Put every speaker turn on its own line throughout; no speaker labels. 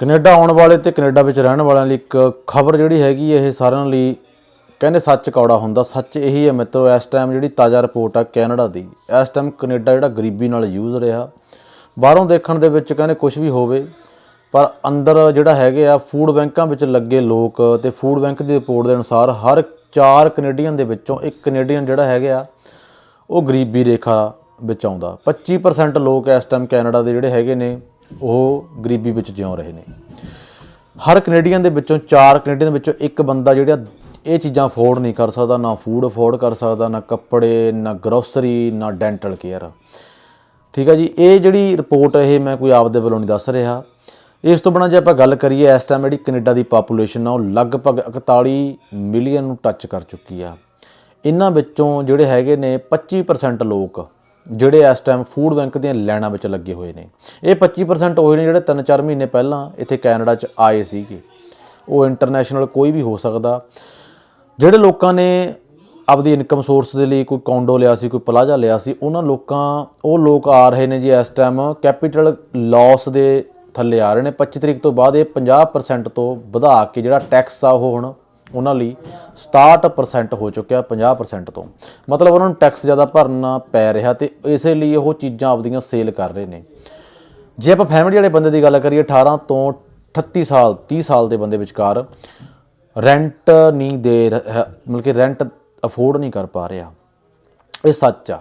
Canada ਆਉਣ ਵਾਲੇ ਤੇ ਕੈਨੇਡਾ ਵਿੱਚ ਰਹਿਣ ਵਾਲਿਆਂ ਲਈ ਇੱਕ ਖਬਰ ਜਿਹੜੀ ਹੈਗੀ ਇਹ ਸਾਰਿਆਂ ਲਈ ਕਹਿੰਦੇ ਸੱਚ ਕੌੜਾ ਹੁੰਦਾ, ਸੱਚ ਇਹੀ ਹੈ ਮਿੱਤਰੋ, ਇਸ ਟਾਈਮ ਜਿਹੜੀ ਤਾਜ਼ਾ ਰਿਪੋਰਟ ਆ ਕੈਨੇਡਾ ਦੀ, ਇਸ ਟਾਈਮ ਕੈਨੇਡਾ ਜਿਹੜਾ ਗਰੀਬੀ ਨਾਲ ਯੂਜ਼ ਰਿਹਾ, ਬਾਹਰੋਂ ਦੇਖਣ ਦੇ ਵਿੱਚ ਕਹਿੰਦੇ ਕੁਝ ਵੀ ਹੋਵੇ, ਪਰ ਅੰਦਰ ਜਿਹੜਾ ਹੈਗੇ ਆ ਫੂਡ ਬੈਂਕਾਂ ਵਿੱਚ ਲੱਗੇ ਲੋਕ ਤੇ ਫੂਡ ਬੈਂਕ ਦੀ ਰਿਪੋਰਟ ਦੇ ਅਨੁਸਾਰ ਹਰ 4 ਕੈਨੇਡੀਅਨ ਦੇ ਵਿੱਚੋਂ ਇੱਕ ਕੈਨੇਡੀਅਨ ਜਿਹੜਾ ਹੈਗਾ ਆ, ਉਹ ਗਰੀਬੀ ਰੇਖਾ ਵਿੱਚ ਆਉਂਦਾ। 25% ਲੋਕ ਇਸ ਟਾਈਮ ਕੈਨੇਡਾ ਦੇ ਜਿਹੜੇ ਹੈਗੇ ਨੇ ਉਹ ਗਰੀਬੀ ਵਿੱਚ ਜਿਉ ਰਹੇ ਨੇ। ਹਰ ਕੈਨੇਡੀਅਨ ਦੇ ਵਿੱਚੋਂ ਚਾਰ ਕੈਨੇਡੀਅਨ ਦੇ ਵਿੱਚੋਂ ਇੱਕ ਬੰਦਾ ਜਿਹੜਾ ਇਹ ਚੀਜ਼ਾਂ ਅਫੋਰਡ ਨਹੀਂ ਕਰ ਸਕਦਾ, ਨਾ ਫੂਡ ਅਫੋਰਡ ਕਰ ਸਕਦਾ, ਨਾ ਕੱਪੜੇ, ਨਾ ਗਰੋਸਰੀ, ਨਾ ਡੈਂਟਲ ਕੇਅਰ। ਠੀਕ ਹੈ ਜੀ, ਇਹ ਜਿਹੜੀ ਰਿਪੋਰਟ ਇਹ ਮੈਂ ਕੋਈ ਆਪਦੇ ਵੱਲੋਂ ਨਹੀਂ ਦੱਸ ਰਿਹਾ। ਇਸ ਤੋਂ ਬਿਨਾਂ ਜੇ ਆਪਾਂ ਗੱਲ ਕਰੀਏ, ਇਸ ਟਾਈਮ ਜਿਹੜੀ ਕੈਨੇਡਾ ਦੀ ਪਾਪੂਲੇਸ਼ਨ ਆ, ਉਹ ਲਗਭਗ 41 ਮਿਲੀਅਨ ਨੂੰ ਟੱਚ ਕਰ ਚੁੱਕੀ ਆ। ਇਹਨਾਂ ਵਿੱਚੋਂ ਜਿਹੜੇ ਹੈਗੇ ਨੇ 25% ਲੋਕ ਜਿਹੜੇ ਇਸ ਟਾਈਮ ਫੂਡ ਬੈਂਕ ਦੀਆਂ ਲਾਈਨਾਂ ਵਿੱਚ ਲੱਗੇ ਹੋਏ ਨੇ। ਇਹ 25% ਹੋਏ ਨੇ ਜਿਹੜੇ 3-4 ਮਹੀਨੇ ਪਹਿਲਾਂ ਇੱਥੇ ਕੈਨੇਡਾ 'ਚ ਆਏ ਸੀਗੇ। ਉਹ ਇੰਟਰਨੈਸ਼ਨਲ ਕੋਈ ਵੀ ਹੋ ਸਕਦਾ। ਜਿਹੜੇ ਲੋਕਾਂ ਨੇ ਆਪਦੀ ਇਨਕਮ ਸੋਰਸ ਦੇ ਲਈ ਕੋਈ ਕੌਂਡੋ ਲਿਆ ਸੀ, ਕੋਈ ਪਲਾਜ਼ਾ ਲਿਆ ਸੀ, ਉਹਨਾਂ ਲੋਕਾਂ, ਉਹ ਲੋਕ ਆ ਰਹੇ ਨੇ ਜੀ ਇਸ ਟਾਈਮ ਕੈਪੀਟਲ ਲਾਸ ਦੇ ਥੱਲੇ ਆ ਰਹੇ ਨੇ। 25 ਤਰੀਕ ਤੋਂ ਬਾਅਦ ਇਹ 50% ਤੋਂ ਵਧਾ ਕੇ ਜਿਹੜਾ ਟੈਕਸ ਆ ਉਹ ਹੁਣ ਉਹਨਾਂ ਲਈ 67% ਹੋ ਚੁੱਕਿਆ 50% ਤੋਂ। ਮਤਲਬ ਉਹਨਾਂ ਨੂੰ ਟੈਕਸ ਜ਼ਿਆਦਾ ਭਰਨਾ ਪੈ ਰਿਹਾ ਤੇ ਇਸੇ ਲਈ ਉਹ ਚੀਜ਼ਾਂ ਆਪਦੀਆਂ ਸੇਲ ਕਰ ਰਹੇ ਨੇ। ਜੇ ਆਪਾਂ ਫੈਮਿਲੀ ਵਾਲੇ ਬੰਦੇ ਦੀ ਗੱਲ ਕਰੀਏ 18 ਤੋਂ 38 ਸਾਲ 30 ਸਾਲ ਦੇ ਬੰਦੇ ਵਿਚਕਾਰ ਰੈਂਟ ਨਹੀਂ ਦੇ ਮਤਲਬ ਕਿ ਰੈਂਟ ਅਫੋਰਡ ਨਹੀਂ ਕਰ ਪਾ ਰਿਹਾ। ਇਹ ਸੱਚ ਆ।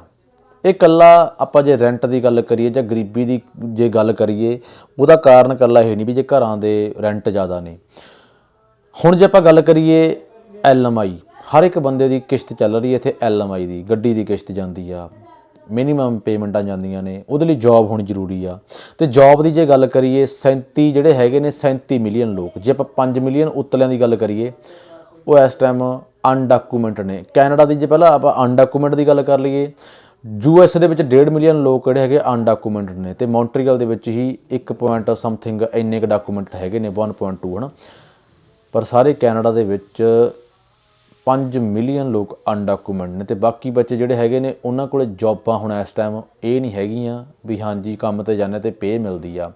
ਇਹ ਕੱਲਾ ਆਪਾਂ ਜੇ ਰੈਂਟ ਦੀ ਗੱਲ ਕਰੀਏ ਜਾਂ ਗਰੀਬੀ ਦੀ ਜੇ ਗੱਲ ਕਰੀਏ, ਉਹਦਾ ਕਾਰਨ ਕੱਲਾ ਇਹ ਨਹੀਂ ਵੀ ਜੇ ਘਰਾਂ ਦੇ ਰੈਂਟ ਜ਼ਿਆਦਾ ਨੇ। ਹੁਣ ਜੇ ਆਪਾਂ ਗੱਲ ਕਰੀਏ ਐਲਐਮਆਈ ਹਰ ਇੱਕ ਬੰਦੇ ਦੀ ਕਿਸ਼ਤ ਚੱਲ ਰਹੀ ਹੈ ਇੱਥੇ ਐਲਐਮਆਈ ਦੀ, ਗੱਡੀ ਦੀ ਕਿਸ਼ਤ ਜਾਂਦੀ ਆ ਮਿਨੀਮਮ ਪੇਮੈਂਟਾਂ ਜਾਂਦੀਆਂ ਨੇ, ਉਹਦੇ ਲਈ ਜੌਬ ਹੋਣੀ ਜ਼ਰੂਰੀ ਆ। ਤੇ ਜੌਬ ਦੀ ਜੇ ਗੱਲ ਕਰੀਏ 37 ਜਿਹੜੇ ਹੈਗੇ ਨੇ 37 ਮਿਲੀਅਨ ਲੋਕ, ਜੇ ਆਪਾਂ 5 ਮਿਲੀਅਨ ਉਤਲਿਆਂ ਦੀ ਗੱਲ ਕਰੀਏ, ਉਹ ਇਸ ਟਾਈਮ ਅਨਡਾਕੂਮੈਂਟ ਨੇ। ਕੈਨੇਡਾ ਦੀ ਜੇ ਪਹਿਲਾਂ ਆਪਾਂ ਅਨਡਾਕੂਮੈਂਟ ਦੀ ਗੱਲ ਕਰ ਲਈਏ, ਯੂ ਯੂਐਸ ਦੇ ਵਿੱਚ 1.5 ਮਿਲੀਅਨ ਲੋਕ ਜਿਹੜੇ ਹੈਗੇ ਅਨਡਾਕੂਮੈਂਟਡ ਨੇ, ਤੇ ਮੌਂਟਰੀਅਲ ਦੇ ਵਿੱਚ ਹੀ 1 ਪੁਆਇੰਟ ਸਮਥਿੰਗ ਇੰਨੇ ਕ ਡਾਕੂਮੈਂਟ ਹੈਗੇ ਨੇ 1.2 ਹਨਾ? ਪਰ ਸਾਰੇ ਕੈਨੇਡਾ ਦੇ ਵਿੱਚ 5 ਮਿਲੀਅਨ ਲੋਕ ਅਨਡਾਕੂਮੈਂਟ ਨੇ ਤੇ ਬਾਕੀ ਬੱਚੇ ਜਿਹੜੇ ਹੈਗੇ ਨੇ, ਉਹਨਾਂ ਕੋਲੇ ਜੌਬਾਂ ਹੁਣ ਇਸ ਟਾਈਮ ਇਹ ਨਹੀਂ ਹੈਗੀਆਂ ਵੀ ਹਾਂਜੀ ਕੰਮ ਤੇ ਜਾਂਦੇ ਤੇ ਪੇ ਮਿਲਦੀ ਆ।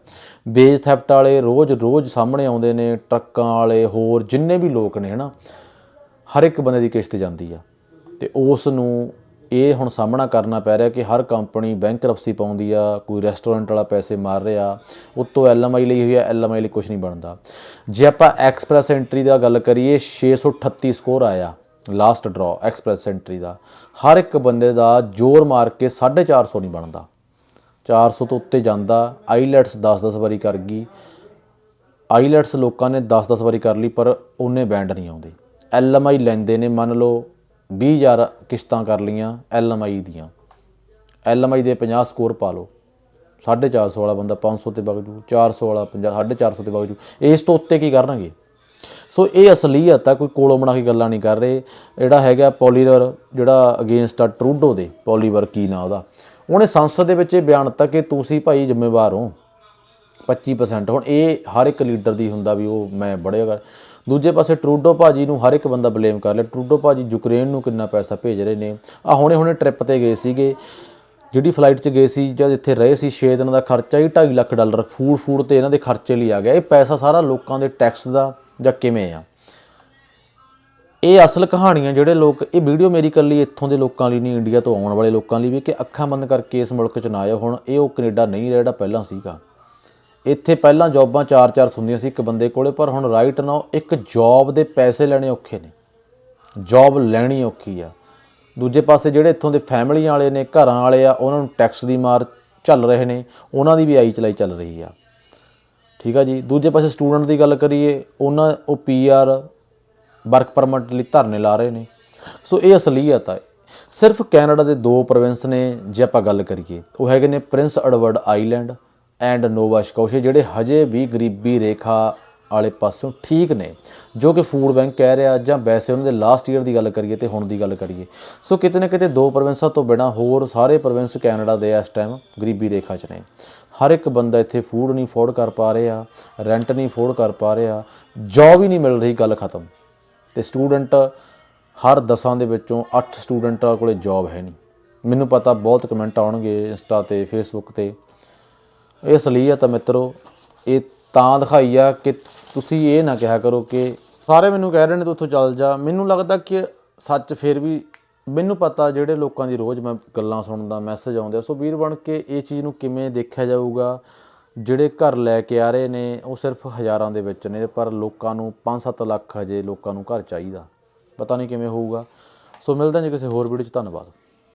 ਬੇਜ ਥੈਫਟ ਵਾਲੇ ਰੋਜ਼-ਰੋਜ਼ ਸਾਹਮਣੇ ਆਉਂਦੇ ਨੇ, ਟਰੱਕਾਂ ਵਾਲੇ, ਹੋਰ ਜਿੰਨੇ ਵੀ ਲੋਕ ਨੇ ਹਨਾ, ਹਰ ਇੱਕ ਬੰਦੇ ਦੀ ਕਿਸ਼ਤ ਜਾਂਦੀ ਆ। ਤੇ ਉਸ ਨੂੰ ਇਹ ਹੁਣ ਸਾਹਮਣਾ ਕਰਨਾ ਪੈ ਰਿਹਾ ਕਿ ਹਰ ਕੰਪਨੀ ਬੈਂਕਰਪਸੀ ਪਾਉਂਦੀ ਆ, ਕੋਈ ਰੈਸਟੋਰੈਂਟ ਵਾਲਾ ਪੈਸੇ ਮਾਰ ਰਿਹਾ, ਉੱਤੋਂ ਐਲਐਮਆਈ ਲਈ ਹੋਈ ਆ ਐਲਐਮਆਈ ਲਈ ਕੁਝ ਨਹੀਂ ਬਣਦਾ। ਜੇ ਆਪਾਂ ਐਕਸਪ੍ਰੈਸ ਐਂਟਰੀ ਦਾ ਗੱਲ ਕਰੀਏ 638 ਸਕੋਰ ਆਇਆ ਲਾਸਟ ਡਰਾ ਐਕਸਪ੍ਰੈਸ ਐਂਟਰੀ ਦਾ। ਹਰ ਇੱਕ ਬੰਦੇ ਦਾ ਜ਼ੋਰ ਮਾਰ ਕੇ 450 ਨਹੀਂ ਬਣਦਾ। 400 ਤੋਂ ਉੱਤੇ ਜਾਂਦਾ ਆਈਲੈਟਸ 10-10 ਵਾਰੀ ਕਰ ਗਈ। ਆਈਲੈਟਸ ਲੋਕਾਂ ਨੇ 10-10 ਵਾਰੀ ਕਰ ਲਈ, ਪਰ ਉਹਨੇ ਬੈਂਡ ਨਹੀਂ ਆਉਂਦੇ। ਐਲਐਮਆਈ ਲੈਂਦੇ ਨੇ ਮੰਨ ਲਓ 20000 ਕਿਸ਼ਤਾਂ ਕਰ ਲੀਆਂ ਐਲਐਮਆਈ ਦੀਆਂ। ਐਲਐਮਆਈ ਦੇ 50 ਸਕੋਰ ਪਾ ਲਓ। 450 ਵਾਲਾ ਬੰਦਾ 500 ਤੇ ਵਗ ਜੂ 400 ਵਾਲਾ 50 450 ਤੇ ਵਗ ਜੂ। ਇਸ ਤੋਂ ਉੱਤੇ ਕੀ ਕਰਨਗੇ? ਸੋ ਇਹ ਅਸਲੀਅਤ ਆ, ਕੋਈ ਕੋਲੋਂ ਬਣਾ ਕੇ ਗੱਲਾਂ ਨਹੀਂ ਕਰ ਰਹੇ। ਜਿਹੜਾ ਹੈਗਾ ਪੋਲੀਵਰ, ਜਿਹੜਾ ਅਗੇਂਸਟ ਆ ਟਰੂਡੋ ਦੇ, ਪੋਲੀਵਰ ਕੀ ਨਾ ਉਹਦਾ? ਉਹਨੇ ਸੰਸਦ ਦੇ ਵਿੱਚ ਇਹ ਬਿਆਨ ਦਿੱਤਾ ਕਿ ਤੁਸੀਂ ਭਾਈ ਜ਼ਿੰਮੇਵਾਰ ਹੋ। 25% ਹੁਣ ਇਹ ਹਰ ਇੱਕ ਲੀਡਰ ਦੀ ਹੁੰਦਾ ਵੀ ਉਹ ਮੈਂ ਬੜੇ ਦੂਜੇ ਪਾਸੇ ਟਰੂਡੋ ਭਾਜੀ ਨੂੰ ਹਰ ਇੱਕ ਬੰਦਾ ਬਲੇਮ ਕਰ ਲਿਆ। ਟਰੂਡੋ ਭਾਜੀ ਯੂਕਰੇਨ ਨੂੰ ਕਿੰਨਾ ਪੈਸਾ ਭੇਜ ਰਹੇ ਨੇ। ਆ ਹੁਣੇ ਹੁਣੇ ਟ੍ਰਿਪ ਤੇ ਗਏ ਸੀਗੇ। ਜਿਹੜੀ ਫਲਾਈਟ 'ਚ ਗਏ ਸੀ, ਜਦ ਇੱਥੇ ਰਹੇ ਸੀ 6 ਦਿਨ ਦਾ ਖਰਚਾ ਹੀ 2.5 ਲੱਖ ਡਾਲਰ ਫੂਡ ਫੂਡ ਤੇ ਇਹਨਾਂ ਦੇ ਖਰਚੇ ਲਈ ਆ ਗਿਆ। ਇਹ ਪੈਸਾ ਸਾਰਾ ਲੋਕਾਂ ਦੇ ਟੈਕਸ ਦਾ ਜਾਂ ਕਿਵੇਂ ਆ? ਇਹ ਅਸਲ ਕਹਾਣੀਆਂ ਜਿਹੜੇ ਲੋਕ, ਇਹ ਵੀਡੀਓ ਮੇਰੀ ਕੱਲੀ ਇੱਥੋਂ ਦੇ ਲੋਕਾਂ ਲਈ ਨਹੀਂ, ਇੰਡੀਆ ਤੋਂ ਆਉਣ ਵਾਲੇ ਲੋਕਾਂ ਲਈ ਵੀ, ਕਿ ਅੱਖਾਂ ਬੰਦ ਕਰਕੇ ਇਸ ਮੁਲਕ 'ਚ ਨਾ ਆਇਓ। ਹੁਣ ਇਹ ਉਹ ਕੈਨੇਡਾ ਨਹੀਂ ਰਿਹਾ ਜਿਹੜਾ ਪਹਿਲਾਂ ਸੀਗਾ। ਇੱਥੇ ਪਹਿਲਾਂ ਜੌਬਾਂ ਚਾਰ ਚਾਰ ਹੁੰਦੀਆਂ ਸੀ ਇੱਕ ਬੰਦੇ ਕੋਲੇ, ਪਰ ਹੁਣ ਰਾਈਟ ਨਾਓ ਇੱਕ ਜੌਬ ਦੇ ਪੈਸੇ ਲੈਣੇ ਔਖੇ ਨੇ। ਜੌਬ ਲੈਣੀ ਔਖੀ ਆ। ਦੂਜੇ ਪਾਸੇ ਜਿਹੜੇ ਇੱਥੋਂ ਦੇ ਫੈਮਲੀਆਂ ਵਾਲੇ ਨੇ, ਘਰਾਂ ਵਾਲੇ ਆ, ਉਹਨਾਂ ਨੂੰ ਟੈਕਸ ਦੀ ਮਾਰ ਚੱਲ ਰਹੇ ਨੇ, ਉਹਨਾਂ ਦੀ ਵੀ ਆਈ ਚਲਾਈ ਚੱਲ ਰਹੀ ਆ। ਠੀਕ ਆ ਜੀ? ਦੂਜੇ ਪਾਸੇ ਸਟੂਡੈਂਟ ਦੀ ਗੱਲ ਕਰੀਏ, ਉਹਨਾਂ, ਉਹ ਪੀਆਰ ਵਰਕ ਪਰਮਿਟ ਲਈ ਧਰਨੇ ਲਾ ਰਹੇ ਨੇ। ਸੋ ਇਹ ਅਸਲੀਅਤ ਆ। ਸਿਰਫ ਕੈਨੇਡਾ ਦੇ ਦੋ ਪ੍ਰੋਵਿੰਸ ਨੇ, ਜੇ ਆਪਾਂ ਗੱਲ ਕਰੀਏ, ਉਹ ਹੈਗੇ ਨੇ Prince Edward Island and Nova Scotia ਜਿਹੜੇ ਹਜੇ ਵੀ ਗਰੀਬੀ ਰੇਖਾ ਵਾਲੇ ਪਾਸੋਂ ਠੀਕ ਨੇ, ਜੋ ਕਿ ਫੂਡ ਬੈਂਕ ਕਹਿ ਰਿਹਾ, ਜਾਂ ਵੈਸੇ ਉਹਨਾਂ ਦੇ ਲਾਸਟ ਈਅਰ ਦੀ ਗੱਲ ਕਰੀਏ ਤੇ ਹੁਣ ਦੀ ਗੱਲ ਕਰੀਏ। ਸੋ ਕਿਤੇ ਨਾ ਕਿਤੇ ਦੋ ਪ੍ਰੋਵਿੰਸਾਂ ਤੋਂ ਬਿਨਾ ਹੋਰ ਸਾਰੇ ਪ੍ਰੋਵਿੰਸ ਕੈਨੇਡਾ ਦੇ ਇਸ ਟਾਈਮ ਗਰੀਬੀ ਰੇਖਾ 'ਚ ਨੇ। ਹਰ ਇੱਕ ਬੰਦਾ ਇੱਥੇ ਫੂਡ ਨਹੀਂ ਅਫੋਰਡ ਕਰ ਪਾ ਰਿਹਾ ਰੈਂਟ ਨਹੀਂ ਅਫੋਰਡ ਕਰ ਪਾ ਰਿਹਾ ਜੌਬ ਹੀ ਨਹੀਂ ਮਿਲ ਰਹੀ, ਗੱਲ ਖਤਮ। ਤੇ ਸਟੂਡੈਂਟ ਹਰ ਦਸਾਂ ਦੇ ਵਿੱਚੋਂ 8 ਸਟੂਡੈਂਟਾਂ ਕੋਲੇ ਜੌਬ ਹੈ ਨਹੀਂ। ਮੈਨੂੰ ਪਤਾ, ਬਹੁਤ ਕਮੈਂਟ ਆਉਣਗੇ ਇੰਸਟਾ ਤੇ ਫੇਸਬੁੱਕ ਤੇ। ਇਹ ਅਸਲੀਅਤ ਆ ਮਿੱਤਰੋ, ਇਹ ਤਾਂ ਦਿਖਾਈ ਆ ਕਿ ਤੁਸੀਂ ਇਹ ਨਾ ਕਿਹਾ ਕਰੋ ਕਿ ਸਾਰੇ ਮੈਨੂੰ ਕਹਿ ਰਹੇ ਨੇ ਤੂੰ ਉੱਥੋਂ ਚੱਲ ਜਾ। ਮੈਨੂੰ ਲੱਗਦਾ ਕਿ ਸੱਚ ਫਿਰ ਵੀ ਮੈਨੂੰ ਪਤਾ ਜਿਹੜੇ ਲੋਕਾਂ ਦੀ ਰੋਜ਼ ਮੈਂ ਗੱਲਾਂ ਸੁਣਦਾ ਮੈਸੇਜ ਆਉਂਦੇ ਆ। ਸੋ ਵੀਰ ਬਣ ਕੇ ਇਹ ਚੀਜ਼ ਨੂੰ ਕਿਵੇਂ ਦੇਖਿਆ ਜਾਊਗਾ? ਜਿਹੜੇ ਘਰ ਲੈ ਕੇ ਆ ਰਹੇ ਨੇ, ਉਹ ਸਿਰਫ ਹਜ਼ਾਰਾਂ ਦੇ ਵਿੱਚ ਨੇ, ਪਰ ਲੋਕਾਂ ਨੂੰ 5-7 ਲੱਖ ਹਜੇ ਲੋਕਾਂ ਨੂੰ ਘਰ ਚਾਹੀਦਾ। ਪਤਾ ਨਹੀਂ ਕਿਵੇਂ ਹੋਊਗਾ। ਸੋ ਮਿਲਦੇ ਹਾਂ ਜੀ ਕਿਸੇ ਹੋਰ ਵੀਡੀਓ 'ਚ। ਧੰਨਵਾਦ।